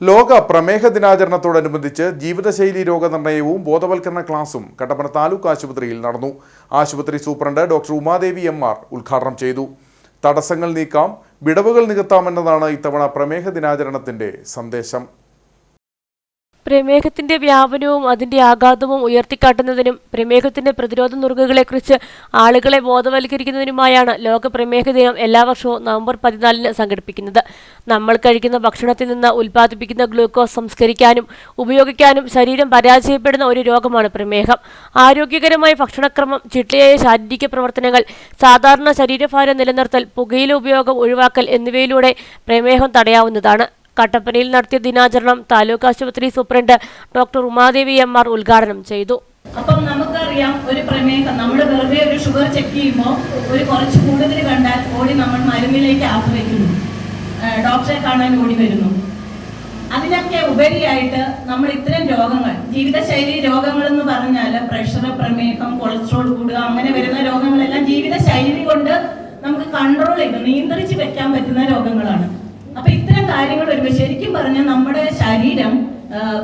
ലോക പ്രമേഹ ദിനാചരണത്തോടനുബന്ധിച്ച് ജീവിതശൈലി രോഗനിർണയവും ബോധവൽക്കരണ ക്ലാസും കട്ടപ്പന താലൂക്ക് ആശുപത്രിയിൽ നടന്നു. ആശുപത്രി superintendent doctor Umadevi M R ഉദ്ഘാടനം ചെയ്തു. തടസ്സങ്ങൾ നീക്കാം വിടവുകൾ നികത്താമെന്നതാണ് ഇത്തവണ പ്രമേഹ ദിനാചരണത്തിന്റെ സന്ദേശം. പ്രമേഹത്തിന്റെ വ്യാപനവും അതിന്റെ ആഘാതവും ഉയർത്തിക്കാട്ടുന്നതിനും പ്രമേഹത്തിന്റെ പ്രതിരോധ നുറുങ്ങുകളെക്കുറിച്ച് ആളുകളെ ബോധവൽക്കരിക്കുന്നതിനുമായാണ് ലോക പ്രമേഹ ദിനം എല്ലാ വർഷവും നവംബർ പതിനാലിന് സംഘടിപ്പിക്കുന്നത്. നമ്മൾ കഴിക്കുന്ന ഭക്ഷണത്തിൽ നിന്ന് ഉൽപ്പാദിപ്പിക്കുന്ന ഗ്ലൂക്കോസ് സംസ്കരിക്കാനും ഉപയോഗിക്കാനും ശരീരം പരാജയപ്പെടുന്ന ഒരു രോഗമാണ് പ്രമേഹം. ആരോഗ്യകരമായ ഭക്ഷണക്രമം ചിട്ടയായ ശാരീരിക പ്രവർത്തനങ്ങൾ സാധാരണ ശരീരഭാരം നിലനിർത്തൽ പുകയില ഉപയോഗം ഒഴിവാക്കൽ എന്നിവയിലൂടെ പ്രമേഹം തടയാവുന്നതാണ്. കട്ടപ്പനയിൽ നടത്തിയ ദിനാചരണം താലൂക്ക് ആശുപത്രി superintendent doctor Umadevi M R ഉദ്ഘാടനം ചെയ്തു. അപ്പം നമുക്കറിയാം ഒരു പ്രമേഹം നമ്മൾ വെറുതെ ഒരു ഷുഗർ ചെക്ക് ചെയ്യുമ്പോൾ ഒരു കുറച്ച് കൂടുതൽ കണ്ടാൽ ഓടി നമ്മൾ മരുന്നിലേക്ക് ആശ്രയിക്കുന്നു. ഡോക്ടറെ കാണാൻ ഓടി വരുന്നു. അതിനൊക്കെ ഉപരിയായിട്ട് നമ്മൾ ഇത്തരം രോഗങ്ങൾ ജീവിതശൈലി രോഗങ്ങൾ എന്ന് പറഞ്ഞാൽ പ്രഷർ പ്രമേഹം കൊളസ്ട്രോൾ കൂടുക അങ്ങനെ വരുന്ന രോഗങ്ങളെല്ലാം ജീവിതശൈലി കൊണ്ട് നമുക്ക് കൺട്രോൾ ചെയ്ത് നിയന്ത്രിച്ച് വെക്കാൻ പറ്റുന്ന രോഗങ്ങളാണ് അപ്പൊ ഇത്തരം കാര്യങ്ങൾ വരുമ്പോൾ ശരിക്കും പറഞ്ഞാൽ നമ്മുടെ ശരീരം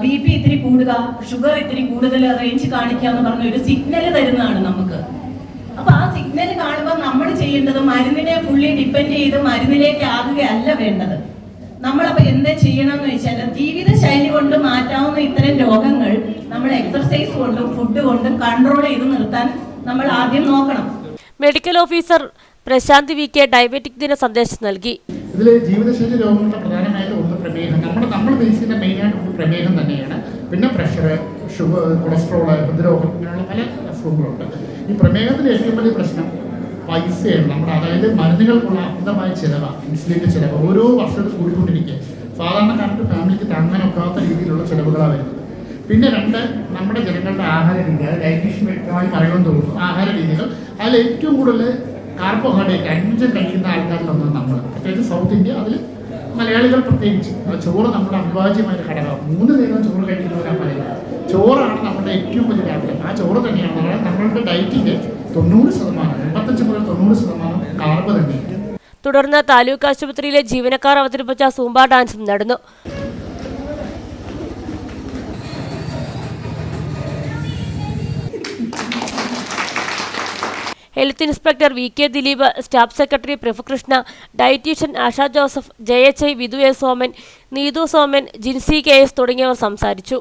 ബി പി ഇത്തിരി കൂടുക ഷുഗർ ഇത്തിരി കൂടുതൽ റേഞ്ച് കാണിക്കുക എന്ന് പറഞ്ഞ ഒരു സിഗ്നൽ തരുന്നതാണ് നമുക്ക്. അപ്പൊ ആ സിഗ്നൽ കാണുമ്പോൾ നമ്മൾ ചെയ്യേണ്ടത് മരുന്നിനെ ഫുള്ളി ഡിപ്പെൻഡ് ചെയ്ത് മരുന്നിലേക്ക് ആകുകയല്ല വേണ്ടത്. നമ്മളപ്പോ എന്താ ചെയ്യണം എന്ന് വെച്ചാൽ ജീവിതശൈലി കൊണ്ട് മാറ്റാവുന്ന ഇത്തരം രോഗങ്ങൾ നമ്മൾ എക്സർസൈസ് കൊണ്ടും ഫുഡ് കൊണ്ടും കൺട്രോൾ ചെയ്ത് നിർത്താൻ നമ്മൾ ആദ്യം നോക്കണം. Medical officer Prashanth V K diabetic ദിന സന്ദേശം നൽകി. ഇതിൽ ജീവിതശൈലി രോഗങ്ങളുടെ പ്രമേഹം നമ്മൾ നമ്മൾ ബേസ് ചെയ്യുന്ന മെയിനായിട്ട് പ്രമേഹം തന്നെയാണ്. പിന്നെ പ്രഷർ ഷുഗർ കൊളസ്ട്രോൾ ഹൃദ്രോഗം ഇങ്ങനെയുള്ള പല അസുഖങ്ങളുണ്ട്. ഈ പ്രമേഹത്തിന്റെ ഏറ്റവും വലിയ പ്രശ്നം പൈസയാണ്. നമ്മുടെ അതായത് മരുന്നുകൾക്കുള്ള അമിതമായ ചിലവാണ് ഇൻസുലിന്റെ ചിലവ്. ഓരോ വർഷവും കൂടിക്കൊണ്ടിരിക്കുക. സാധാരണക്കാരുടെ ഫാമിലിക്ക് താങ്ങാനൊക്കാത്ത രീതിയിലുള്ള ചിലവുകളാണ് വരുന്നത്. പിന്നെ രണ്ട് നമ്മുടെ ജനങ്ങളുടെ ആഹാര രീതി അത് ഡയറ്റീഷ്യൻ വ്യക്തമായി പറയുമെന്ന് തോന്നുന്നു. ആഹാര രീതികൾ. അതിൽ ഏറ്റവും കൂടുതൽ കാർബോഹൈഡ്രേറ്റ് അഞ്ച് കഴിക്കുന്ന ആൾക്കാരിലൊന്നാണ് നമ്മൾ പ്രത്യേകിച്ച് സൗത്ത് ഇന്ത്യ അതിൽ മലയാളികൾ പ്രത്യേകിച്ച്. ചോറ് നമ്മുടെ അവിഭാജ്യമായ ഒരു ഘടകമാണ് മൂന്ന് നേരം ചോറ് കഴിക്കുന്നവരാണ് മലയാളം ചോറാണ് നമ്മുടെ ഏറ്റവും വലിയ ആഗ്രഹം ആ ചോറ് തന്നെയാണ് നമ്മളുടെ ഡയറ്റിന്റെ തൊണ്ണൂറ് ശതമാനം എൺപത്തഞ്ച് മുതൽ തൊണ്ണൂറ് ശതമാനം കാർബ് തന്നെയാണ്. തുടർന്ന് താലൂക്ക് ആശുപത്രിയിലെ ജീവനക്കാർ അവതരിപ്പിച്ച സൂംബ ഡാൻസും നടന്നു. Health inspector V K Dileep staff secretary Prabhukrishna dietitian Asha Joseph J H I Vidhu A Soman Neethu Soman Jincy K S തുടങ്ങിയവർ സംസാരിച്ചു.